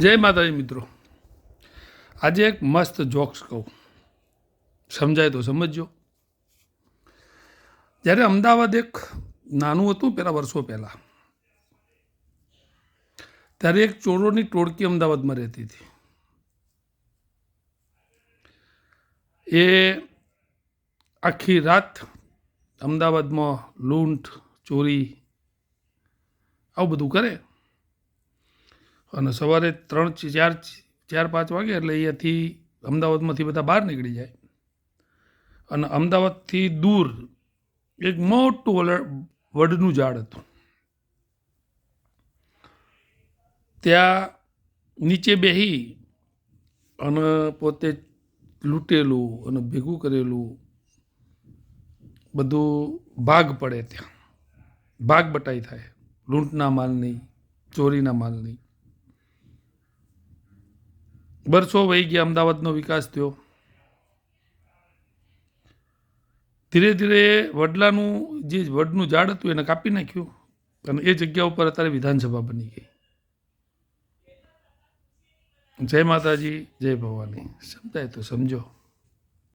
જય માતાજી મિત્રો. આજે એક મસ્ત જોક્સ કહું. સમજાય તો સમજજો. જ્યારે અમદાવાદ એક નાનું હતું પહેલાં વર્ષો પહેલાં, ત્યારે એક ચોરોની ટોળકી અમદાવાદમાં રહેતી હતી. એ આખી રાત અમદાવાદમાં લૂંટ, ચોરી, આવું બધું કરે. અને સવારે ત્રણ ચાર ચાર, પાંચ વાગે એટલે અહીંયાથી અમદાવાદમાંથી બધા બહાર નીકળી જાય. અને અમદાવાદથી દૂર એક મોટું વડનું ઝાડ હતું. ત્યાં નીચે બેહી અને પોતે લૂંટેલું અને ભેગું કરેલું બધું ભાગ પડે ત્યાં. ભાગ બટાઈ થાય. લૂંટના માલની, ચોરીના માલની. વર્ષો વહી ગયા અમદાવાદનો વિકાસ થયો. ધીરે ધીરે વડલાનું જે વડનું ઝાડ હતું એને કાપી નાખ્યું અને એ જગ્યા ઉપર અત્યારે વિધાનસભા બની ગઈ. જય માતાજી, જય ભવાની. સમજાય તો સમજો.